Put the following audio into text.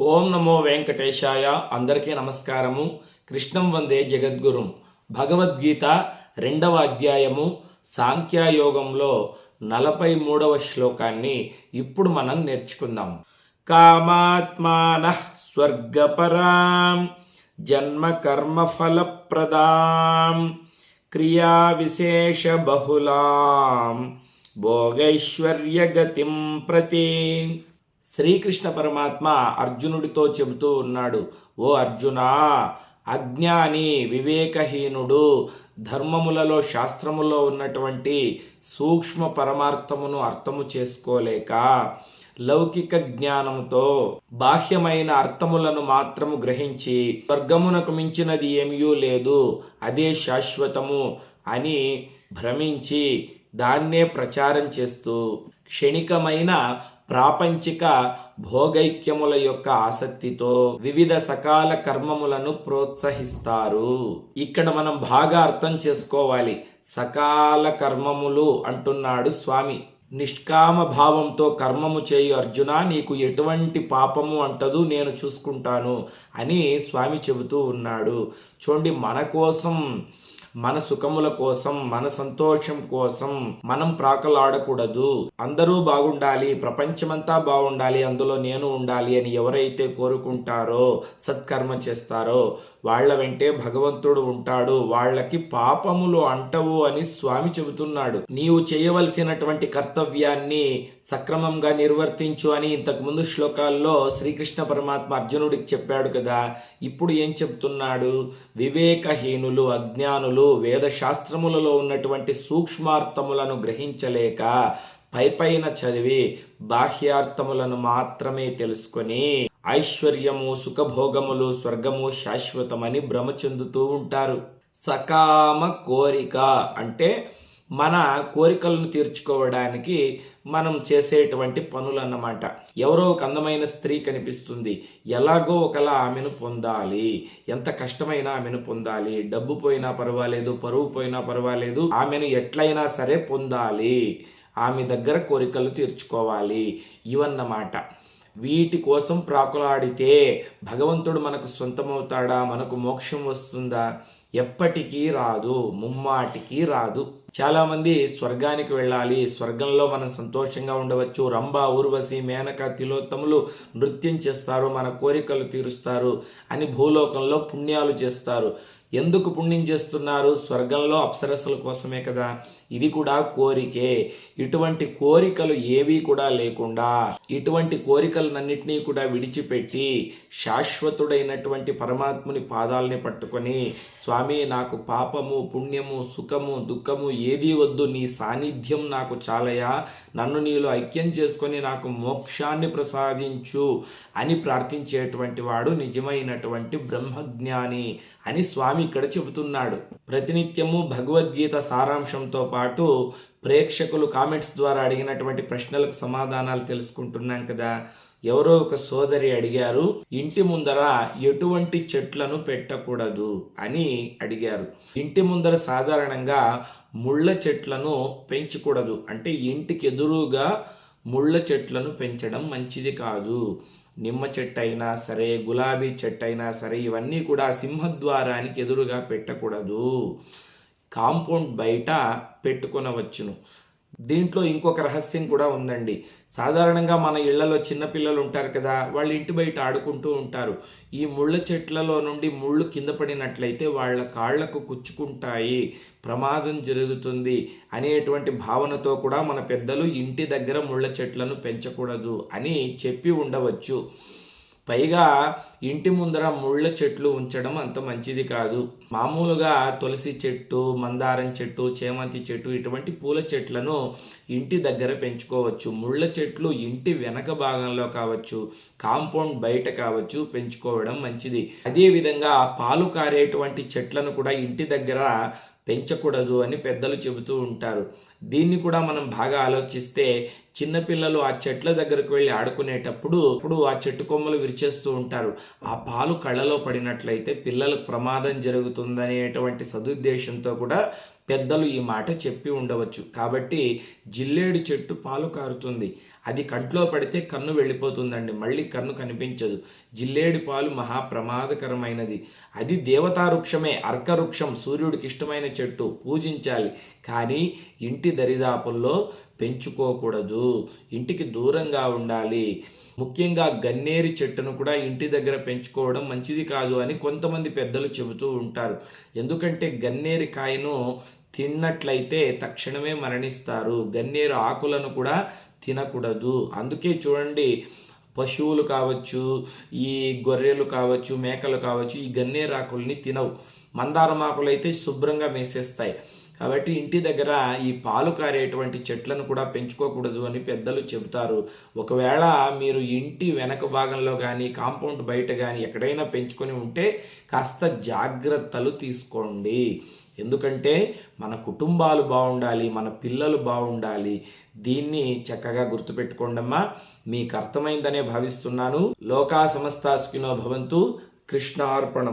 ఓం నమో వెంకటేశాయ. అందరికీ నమస్కారము. కృష్ణం వందే జగద్గురుం. భగవద్గీత రెండవ అధ్యాయము సాంఖ్యయోగంలో నలభై మూడవ శ్లోకాన్ని ఇప్పుడు మనం నేర్చుకుందాం. కామాత్మాన స్వర్గపరాం జన్మ కర్మ ఫలప్రదాం క్రియా విశేష బహుళాం భోగైశ్వర్యగతిం ప్రతి. శ్రీకృష్ణ పరమాత్మ అర్జునుడితో చెబుతూ ఉన్నాడు ఓ అర్జునా అజ్ఞాని వివేకహీనుడు ధర్మములలో శాస్త్రములో ఉన్నటువంటి సూక్ష్మ పరమార్థమును అర్థము చేసుకోలేక లౌకిక జ్ఞానముతో బాహ్యమైన అర్థములను మాత్రము గ్రహించి స్వర్గమునకు మించినది ఏమీ లేదు అదే శాశ్వతము అని భ్రమించి దాన్నే ప్రచారం చేస్తూ క్షణికమైన ప్రాపంచిక భోగైక్యముల యొక్క ఆసక్తితో వివిధ సకాల కర్మములను ప్రోత్సహిస్తారు. ఇక్కడ మనం బాగా అర్థం చేసుకోవాలి. సకాల కర్మములు అంటున్నాడు స్వామి. నిష్కామ భావంతో కర్మము చేయు అర్జున నీకు ఎటువంటి పాపము అంటదు నేను చూసుకుంటాను అని స్వామి చెబుతూ ఉన్నాడు. చూడండి మన కోసం మన సుఖముల కోసం మన సంతోషం కోసం మనం ప్రాకలాడకూడదు. అందరూ బాగుండాలి ప్రపంచమంతా బాగుండాలి అందులో నేను ఉండాలి అని ఎవరైతే కోరుకుంటారో సత్కర్మ చేస్తారో వాళ్ళ వెంటే భగవంతుడు ఉంటాడు. వాళ్ళకి పాపములు అంటవు అని స్వామి చెబుతున్నాడు. నీవు చేయవలసినటువంటి కర్తవ్యాన్ని సక్రమంగా నిర్వర్తించు అని ఇంతకుముందు శ్లోకాల్లో శ్రీకృష్ణ పరమాత్మ అర్జునుడికి చెప్పాడు కదా. ఇప్పుడు ఏం చెప్తున్నాడు వివేకహీనులు అజ్ఞానులు వేద శాస్త్రములలో ఉన్నటువంటి సూక్ష్మార్థములను గ్రహించలేక పైపైన చదివి బాహ్యార్థములను మాత్రమే తెలుసుకొని ఐశ్వర్యము సుఖభోగములు స్వర్గము శాశ్వతమని భ్రమ చెందుతూ ఉంటారు. సకామ కోరిక అంటే మన కోరికలను తీర్చుకోవడానికి మనం చేసేటువంటి పనులు అన్నమాట ఎవరో ఒక అందమైన స్త్రీ కనిపిస్తుంది. ఎలాగో ఒకలా ఆమెను పొందాలి. ఎంత కష్టమైనా ఆమెను పొందాలి. డబ్బు పోయినా పర్వాలేదు పరువు పోయినా పర్వాలేదు. ఆమెను ఎట్లయినా సరే పొందాలి. ఆమె దగ్గర కోరికలు తీర్చుకోవాలి. ఇవన్నమాట. వీటి కోసం ప్రాకులాడితే భగవంతుడు మనకు సొంతమవుతాడా? మనకు మోక్షం వస్తుందా? ఎప్పటికీ రాదు ముమ్మాటికి రాదు. చాలామంది స్వర్గానికి వెళ్ళాలి. స్వర్గంలో మనం సంతోషంగా ఉండవచ్చు. రంభ ఊర్వశి మేనక తిలోత్తములు నృత్యం చేస్తారు. మన కోరికలు తీరుస్తారు. అని భూలోకంలో పుణ్యాలు చేస్తారు. ఎందుకు పుణ్యం చేస్తున్నారు? స్వర్గంలో అప్సరసల కోసమే కదా. ఇది కూడా కోరికే. ఇటువంటి కోరికలు ఏవి కూడా లేకుండా ఇటువంటి కోరికలన్నింటినీ కూడా విడిచిపెట్టి శాశ్వతుడైనటువంటి పరమాత్ముని పాదాలని పట్టుకొని స్వామి నాకు పాపము పుణ్యము సుఖము దుఃఖము ఏది వద్దు. నీ సాన్నిధ్యం నాకు చాలయా. నన్ను నీలో ఐక్యం చేసుకొని నాకు మోక్షాన్ని ప్రసాదించు అని ప్రార్థించేటువంటి వాడు నిజమైనటువంటి బ్రహ్మజ్ఞాని అని స్వామి ఇక్కడ చెబుతున్నాడు. ప్రతినిత్యము భగవద్గీత సారాంశంతో పాటు ప్రేక్షకులు కామెంట్స్ ద్వారా అడిగినటువంటి ప్రశ్నలకు సమాధానాలు తెలుసుకుంటున్నాం కదా. ఎవరో ఒక సోదరి అడిగారు ఇంటి ముందర ఎటువంటి చెట్లను పెట్టకూడదు? అని అడిగారు. ఇంటి ముందర సాధారణంగా ముళ్ళ చెట్లను పెంచకూడదు. అంటే ఇంటికి ఎదురుగా ముళ్ళ చెట్లను పెంచడం మంచిది కాదు. నిమ్మ చెట్టు అయినా సరే గులాబీ చెట్టు అయినా సరే ఇవన్నీ కూడా సింహద్వారానికి ఎదురుగా పెట్టకూడదు. కాంపౌండ్ బయట పెట్టుకొనవచ్చును. దీంట్లో ఇంకొక రహస్యం కూడా ఉందండి. సాధారణంగా మన ఇళ్ళలో చిన్నపిల్లలు ఉంటారు కదా వాళ్ళు ఇంటి బయట ఆడుకుంటూ ఉంటారు. ఈ ముళ్ళ చెట్లలో నుండి ముళ్ళు కింద పడినట్లయితే వాళ్ళ కాళ్ళకు కుచ్చుకుంటాయి. ప్రమాదం జరుగుతుంది అనేటువంటి భావనతో కూడా మన పెద్దలు ఇంటి దగ్గర ముళ్ళ చెట్లను పెంచకూడదు అని చెప్పి ఉండవచ్చు. పైగా ఇంటి ముందర ముళ్ళ చెట్లు ఉంచడం అంత మంచిది కాదు. మామూలుగా తులసి చెట్టు మందారం చెట్టు చేమంతి చెట్టు ఇటువంటి పూల చెట్లను ఇంటి దగ్గర పెంచుకోవచ్చు. ముళ్ళ చెట్లు ఇంటి వెనక భాగంలో కావచ్చు కాంపౌండ్ బయట కావచ్చు పెంచుకోవడం మంచిది. అదేవిధంగా పాలు కారేటువంటి చెట్లను కూడా ఇంటి దగ్గర పెంచకూడదు అని పెద్దలు చెబుతూ ఉంటారు. దీన్ని కూడా మనం బాగా ఆలోచిస్తే చిన్నపిల్లలు ఆ చెట్ల దగ్గరకు వెళ్ళి ఆడుకునేటప్పుడు అప్పుడు ఆ చెట్టు కొమ్మలు విరిచేస్తూ ఉంటారు. ఆ పాలు కళ్ళలో పడినట్లయితే పిల్లలకు ప్రమాదం జరుగుతుందనేటువంటి సదుద్దేశంతో కూడా పెద్దలు ఈ మాట చెప్పి ఉండవచ్చు. కాబట్టి జిల్లేడు చెట్టు పాలు కారుతుంది. అది కంట్లో పడితే కన్ను వెళ్ళిపోతుందండి. మళ్ళీ కన్ను కనిపించదు. జిల్లేడు పాలు మహా ప్రమాదకరమైనది అది దేవతా అర్కవృక్షం అర్క సూర్యుడికి ఇష్టమైన చెట్టు. పూజించాలి. కానీ ఇంటి దరిదాపుల్లో పెంచుకోకూడదు. ఇంటికి దూరంగా ఉండాలి. ముఖ్యంగా గన్నేరు చెట్టును కూడా ఇంటి దగ్గర పెంచుకోవడం మంచిది కాదు అని కొంతమంది పెద్దలు చెబుతూ ఉంటారు. ఎందుకంటే గన్నేరు కాయను తిన్నట్లయితే తక్షణమే మరణిస్తారు. గన్నేరు ఆకులను కూడా తినకూడదు. అందుకే చూడండి పశువులు కావచ్చు ఈ గొర్రెలు కావచ్చు మేకలు కావచ్చు ఈ గన్నేరు ఆకుల్ని తినవు. మందారం ఆకులు అయితే శుభ్రంగా మేసేస్తాయి కాబట్టి ఇంటి దగ్గర ఈ పాలు కారేటువంటి చెట్లను కూడా పెంచుకోకూడదు అని పెద్దలు చెబుతారు. ఒకవేళ మీరు ఇంటి వెనక భాగంలో కానీ కాంపౌండ్ బయట కానీ ఎక్కడైనా పెంచుకొని ఉంటే కాస్త జాగ్రత్తలు తీసుకోండి. ఎందుకంటే మన కుటుంబాలు బాగుండాలి మన పిల్లలు బాగుండాలి. దీన్ని చక్కగా గుర్తుపెట్టుకోండమ్మా. మీకు అర్థమైందనే భావిస్తున్నాను. లోకా సమస్తాస్కినో భవంతు కృష్ణార్పణం.